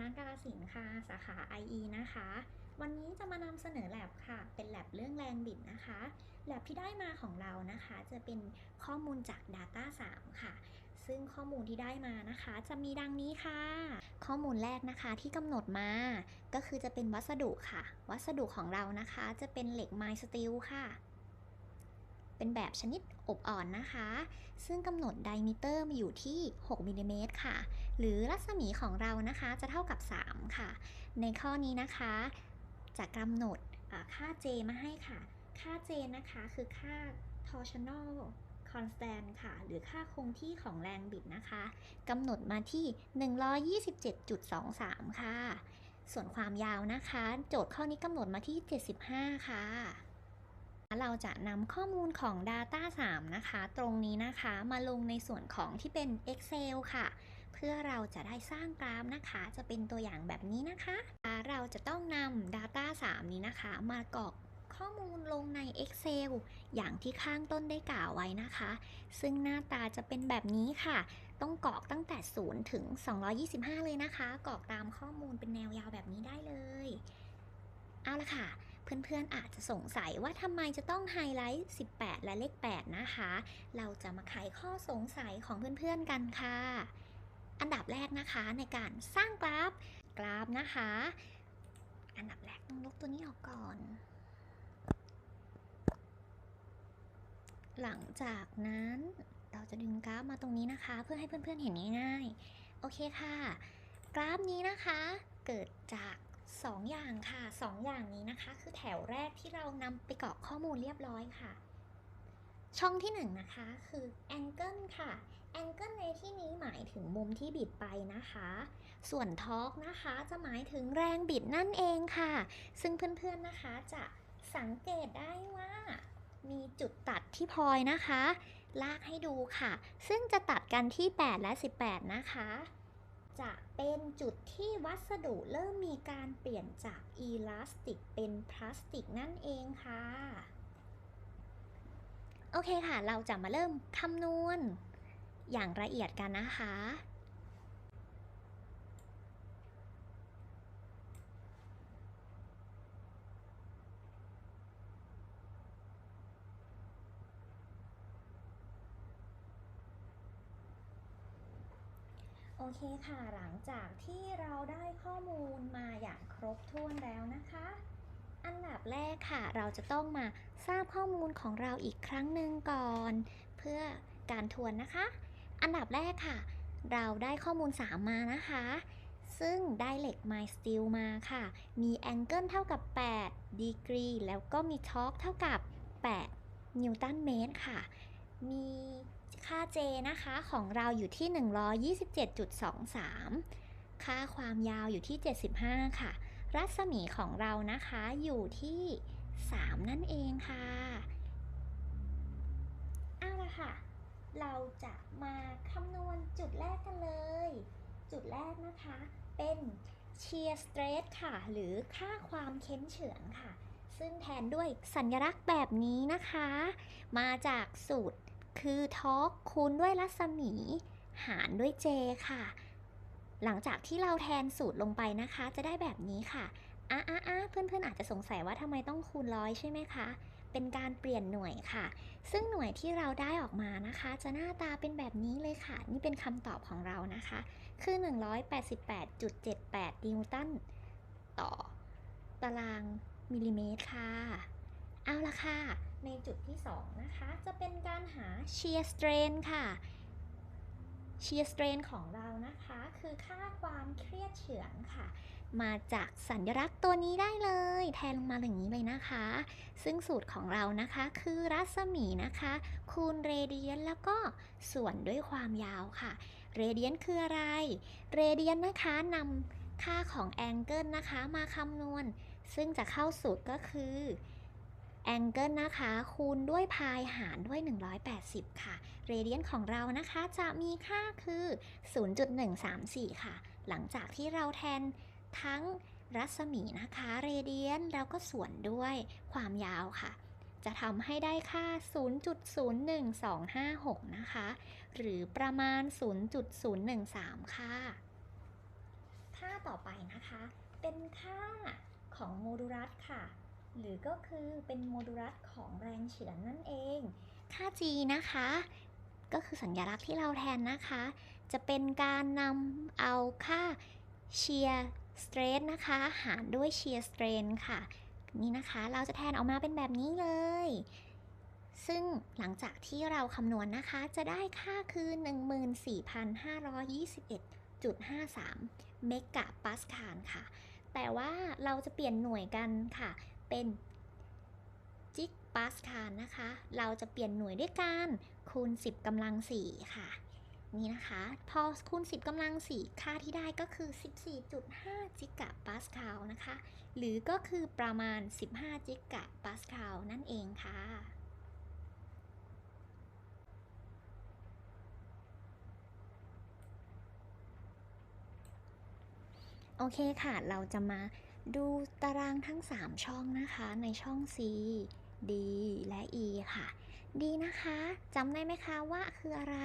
นักกาลสินธุ์ค่ะ สาขา IE นะคะ วันนี้จะมานำเสนอแลบค่ะ เป็นแลบเรื่องแรงบิดนะคะแลบที่ได้มาของเรานะคะ จะเป็นข้อมูลจาก Data 3 ค่ะ ซึ่งข้อมูลที่ได้มานะคะ จะมีดังนี้ค่ะ ข้อมูลแรกนะคะที่กำหนดมา ก็คือจะเป็นวัสดุค่ะ วัสดุของเรานะคะ จะเป็นเหล็กไมล์สตีลค่ะ เป็นแบบชนิด อบอ่อนนะคะ ซึ่งกำหนดไดมิเตอร์มาอยู่ที่ 6มิลลิเมตรค่ะ หรือรัศมีของเรานะคะจะเท่ากับ 3 ค่ะ ในข้อนี้นะคะจะกำหนดค่า J มาให้ค่ะ ค่า J นะคะคือค่า torsional constant ค่ะ หรือค่าคงที่ของแรงบิดนะคะกำหนดมาที่ 127.23 ค่ะ ส่วนความยาวนะคะ โจทย์ข้อนี้กำหนดมาที่ 75 ค่ะ เราจะนำข้อมูลของ Data 3 นะคะ ตรงนี้นะคะมาลงในส่วนของที่เป็น Excel ค่ะ เพื่อเราจะได้สร้างกราฟนะคะ จะเป็นตัวอย่างแบบนี้นะคะ เราจะต้องนำ Data 3 นี้นะคะ มากรอกข้อมูลลงใน Excel อย่างที่ข้างต้นได้กล่าวไว้นะคะ ซึ่งหน้าตาจะเป็นแบบนี้ค่ะ ต้องกรอกตั้งแต่ 0 ถึง 225 เลยนะคะ กรอกตามข้อมูลเป็นแนวยาวแบบนี้ได้เลย เอาละค่ะ เพื่อนๆอาจจะสงสัยว่าทำไมจะต้องไฮไลท์ 18 และเลข 8 นะคะ เราจะมาไขข้อสงสัยของเพื่อนๆกันค่ะ อันดับแรกนะคะในการสร้างกราฟ กราฟนะคะ อันดับแรกต้องลบตัวนี้ออกก่อน หลังจากนั้นเราจะดึงกราฟมาตรงนี้นะคะ เพื่อให้เพื่อนๆเห็นง่ายๆ โอเคค่ะ กราฟนี้นะคะเกิดจาก 2ออย่างค่ะ2ออย่างนี้นะคะ คือแถวแรกที่เรานำไปกรอกข้อมูลเรียบร้อยค่ะ ช่องที่1นนะคะคือ angle ค่ะ angle ในที่นี้หมายถึงมุมที่บิดไปนะคะ ส่วน torque นะคะจะหมายถึงแรงบิดนั่นเองค่ะ ซึ่งเพื่อนๆนะคะจะสังเกตได้ว่ามีจุดตัดที่พลอยนะคะ ลากให้ดูค่ะ ซึ่งจะตัดกันที่ 8 และ 18 นะคะ จะเป็นจุดที่วัสดุเริ่มมีการเปลี่ยนจากอีลาสติกเป็นพลาสติกนั่นเองค่ะ โอเคค่ะ เราจะมาเริ่มคำนวณอย่างละเอียดกันนะคะ อเคค่ะ หลังจากที่เราได้ข้อมูลมาอย่างครบถ้วนแล้วนะคะ อันดับแรกค่ะ เราจะต้องมาทราบข้อมูลของเราอีกครั้งหนึ่งก่อน เพื่อการทวนนะคะ อันดับแรกค่ะ เราได้ข้อมูล 3 มานะคะ ซึ่งได้เหล็กไมสตีลมาค่ะ มีแองเกิลเท่ากับ 8 ดีกรี แล้วก็มีทอร์กเท่ากับ 8 นิวตันเมตรค่ะ มี ค่า J นะคะของเราอยู่ที่ 127.23 ค่าความยาวอยู่ที่ 75 ค่ะ รัศมีของเรานะคะอยู่ที่ 3 นั่นเองค่ะเอาละค่ะ เราจะมาคำนวณจุดแรกกันเลย จุดแรกนะคะเป็นเชียร์สเตรทค่ะ หรือค่าความเค้นเฉือนค่ะ ซึ่งแทนด้วยสัญลักษณ์แบบนี้นะคะ มาจากสูตร คือทอร์กคูณด้วยรัศมี หารด้วย J ค่ะ หลังจากที่เราแทนสูตรลงไปนะคะ จะได้แบบนี้ค่ะอะอะอะเพื่อนๆอาจจะสงสัยว่าทำไมต้องคูณร้อยใช่ไหมคะ เป็นการเปลี่ยนหน่วยค่ะ ซึ่งหน่วยที่เราได้ออกมานะคะ จะหน้าตาเป็นแบบนี้เลยค่ะ นี่เป็นคำตอบของเรานะคะ คือ 188.78 นิวตันต่อ ตารางมิลลิเมตรค่ะ เอาละค่ะ ในจุดที่ 2 นะคะ จะเป็นการหา shear strain ค่ะ shear strain ของเรานะคะ คือค่าความเครียดเฉือนค่ะ มาจากสัญลักษณ์ตัวนี้ได้เลย แทนลงมาอย่างนี้เลยนะคะ ซึ่งสูตรของเรานะคะคือรัศมีนะคะ คูณเรเดียนแล้วก็ส่วนด้วยความยาวค่ะ เรเดียนคืออะไร เรเดียนนะคะนำค่าของแองเกิลนะคะมาคำนวณ ซึ่งจะเข้าสูตรก็คือ แองเกิลนะคะ คูณด้วยพายหารด้วย 180 ค่ะ เรเดียนของเรานะคะจะมีค่าคือ 0.134 ค่ะ หลังจากที่เราแทนทั้งรัศมีนะคะ เรเดียนแล้วก็ส่วนด้วยความยาวค่ะ จะทำให้ได้ค่า 0.01256 นะคะ หรือประมาณ 0.013 ค่ะถ้าต่อไปนะคะ เป็นค่าของโมดูลัสค่ะ หรือก็คือเป็นโมดูลัสของแรงเฉือนนั่นเอง ค่า g นะคะ ก็คือสัญลักษณ์ที่เราแทนนะคะ จะเป็นการนำเอาค่าเชียร์สเตรนนะคะ หารด้วยเชียร์สเตรนค่ะ นี่นะคะ เราจะแทนออกมาเป็นแบบนี้เลย ซึ่งหลังจากที่เราคำนวณนะคะ จะได้ค่าคือ 14,521.53 เมกะปาสคาลค่ะ แต่ว่าเราจะเปลี่ยนหน่วยกันค่ะ เป็นจิกปาสคาลนะคะ เราจะเปลี่ยนหน่วยด้วยการคูณ 10กำลัง 4 ค่ะ นี่นะคะ พอคูณ 10กำลัง 4 ค่าที่ได้ก็คือ 14.5 จิกะปาสคาลนะคะ หรือก็คือประมาณ 15 จิกะปาสคาลนั่นเองค่ะโอเคค่ะ เราจะมา ดูตารางทั้ง 3 ช่องนะคะ ในช่อง C D และ E ค่ะดีนะคะจำได้ไหมคะว่าคืออะไร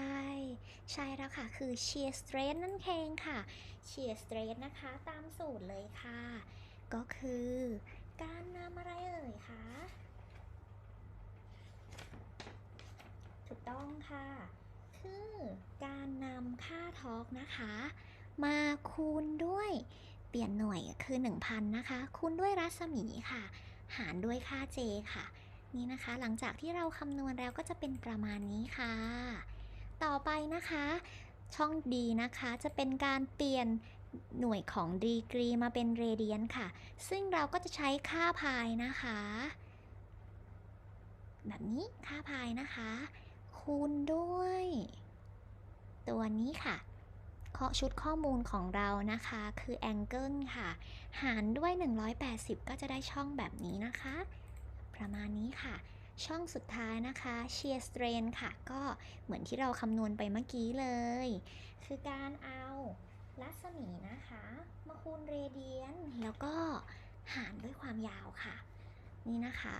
ใช่แล้วค่ะ คือ shear stress นั่นเองค่ะ shear stress นะคะตามสูตรเลยค่ะ ก็คือการนำอะไรเอ่ยคะ ถูกต้องค่ะ คือการนำค่าทอร์กนะคะ มาคูณด้วย เปลี่ยนหน่วยคือ 1,000 นะคะ คูณด้วยรัศมีค่ะ หารด้วยค่า j ค่ะ นี่นะคะ หลังจากที่เราคำนวณแล้วก็จะเป็นประมาณนี้ค่ะ ต่อไปนะคะ ช่อง D นะคะ จะเป็นการเปลี่ยนหน่วยของดีกรีมาเป็นเรเดียนค่ะ ซึ่งเราก็จะใช้ค่าพายนะคะ แบบนี้ค่าพายนะคะ คูณด้วย ตัวนี้ค่ะ ชุดข้อมูลของเรานะคะคือ angle ค่ะ หารด้วย 180 ก็จะได้ช่องแบบนี้นะคะ ประมาณนี้ค่ะ ช่องสุดท้ายนะคะ shear strain ค่ะ ก็เหมือนที่เราคำนวณไปเมื่อกี้เลย คือการเอารัศมีนะคะ มาคูณเรเดียน แล้วก็หารด้วยความยาวค่ะ นี่นะคะ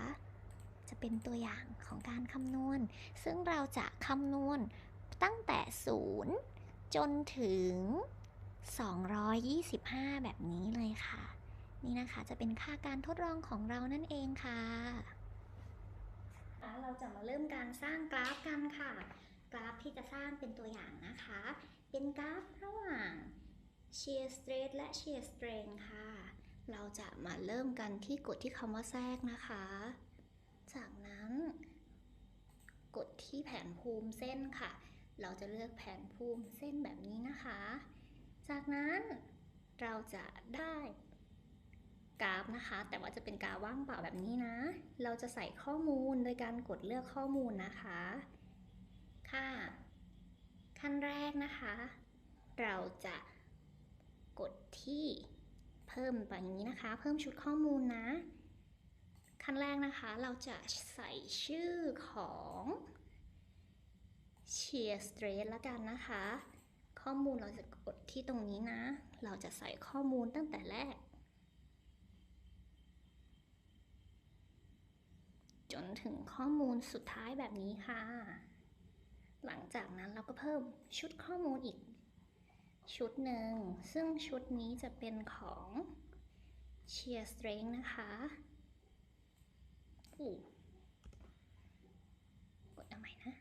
จะเป็นตัวอย่างของการคำนวณ ซึ่งเราจะคำนวณตั้งแต่ 0 จนถึง 225 แบบนี้เลยค่ะ นี่นะคะจะเป็นค่าการทดลองของเรานั่นเองค่ะเราจะมาเริ่มการสร้างกราฟกันค่ะ กราฟที่จะสร้างเป็นตัวอย่างนะคะ เป็นกราฟระหว่าง shear stress และ shear strain ค่ะ เราจะมาเริ่มกันที่กดที่คำว่าแทรกนะคะ จากนั้น กดที่แผนภูมิเส้นค่ะ เราจะเลือกแผนภูมิเส้นแบบนี้นะคะ จากนั้นเราจะได้กราฟนะคะ แต่ว่าจะเป็นกราฟว่างเปล่าแบบนี้นะ เราจะใส่ข้อมูลโดยการกดเลือกข้อมูลนะคะ ค่ะ ขั้นแรกนะคะ เราจะกดที่เพิ่มไปอย่างนี้นะคะ เพิ่มชุดข้อมูลนะ ขั้นแรกนะคะ เราจะใส่ชื่อของ shear stress ละกันนะคะ ข้อมูลเราจะกดที่ตรงนี้นะ เราจะใส่ข้อมูลตั้งแต่แรก จนถึงข้อมูลสุดท้ายแบบนี้ค่ะ หลังจากนั้นเราก็เพิ่มชุดข้อมูลอีก ชุดหนึ่ง ซึ่งชุดนี้จะเป็นของ shear strength นะคะอู้กดเอาใหม่นะ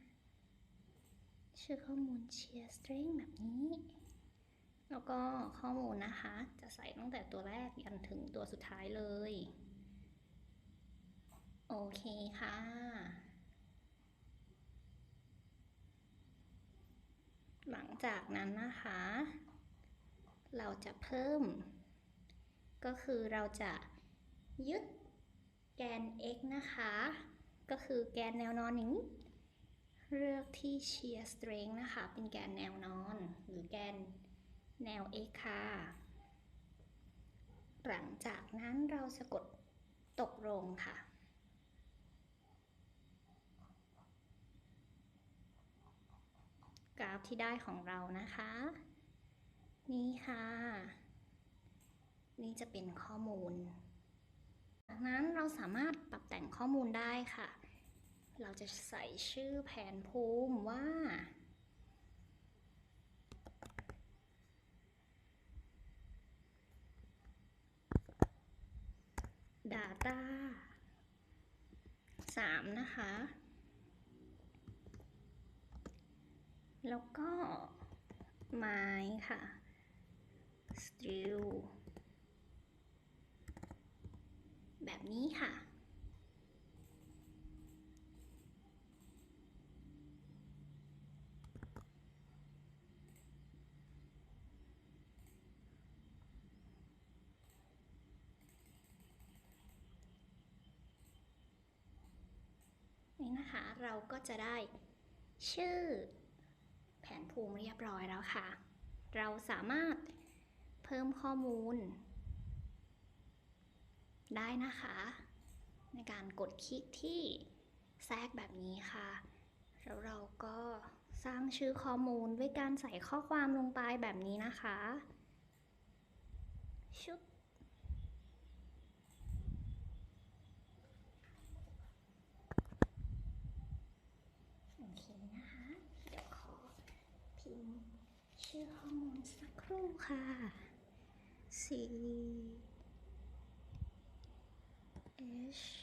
ชื่อข้อมูล shear strength แบบนี้ แล้วก็ข้อมูลนะคะ จะใส่ตั้งแต่ตัวแรกยันถึงตัวสุดท้ายเลย โอเคค่ะ หลังจากนั้นนะคะ เราจะเพิ่ม ก็คือเราจะยึดแกน x นะคะ ก็คือแกนแนวนอนอย่างนี้ เลือกที่ shear strength นะคะ เป็นแกนแนวนอน หรือแกนแนว x ค่ะหลังจากนั้นเราจะกดตกลงค่ะ กราฟที่ได้ของเรานะคะ นี่ค่ะ นี่จะเป็นข้อมูล จากนั้นเราสามารถปรับแต่งข้อมูลได้ค่ะ เราจะใส่ชื่อแผนภูมิว่า data 3 นะคะ แล้วก็ไม้ค่ะ steel แบบนี้ค่ะ เราก็จะได้ ชื่อ แผนภูมิเรียบร้อยแล้วค่ะ เราสามารถเพิ่มข้อมูล ได้นะคะ ในการกดคลิกที่แทรกแบบนี้ค่ะ แล้วเราก็สร้างชื่อข้อมูลด้วยการใส่ข้อความลงไปแบบนี้นะคะชุบ โอเคนะคะ เดี๋ยวขอพิมพ์ ชื่อข้อมูลสักครู่ค่ะ C H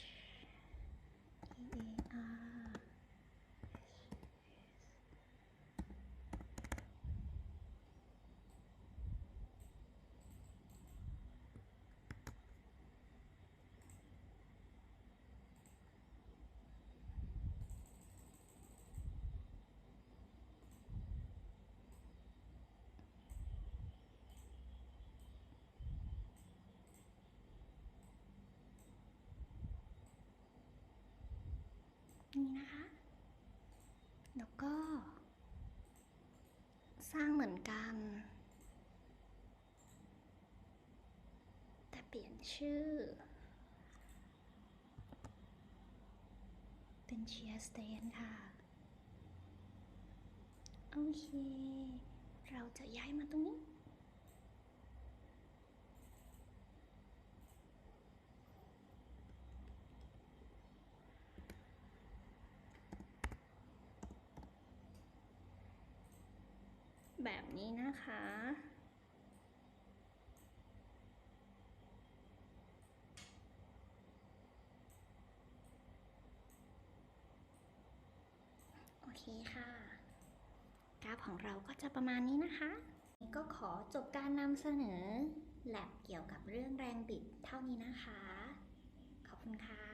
นี่นะคะ แล้วก็ สร้างเหมือนกัน แต่เปลี่ยนชื่อ เป็นเชียร์สเตนค่ะ โอเค เราจะย้ายมาตรงนี้ แบบ นี้นะคะ โอเคค่ะ กราฟของเราก็จะประมาณนี้นะคะ ก็ขอจบการนำเสนอแลบเกี่ยวกับเรื่องแรงบิดเท่านี้นะคะ ขอบคุณค่ะ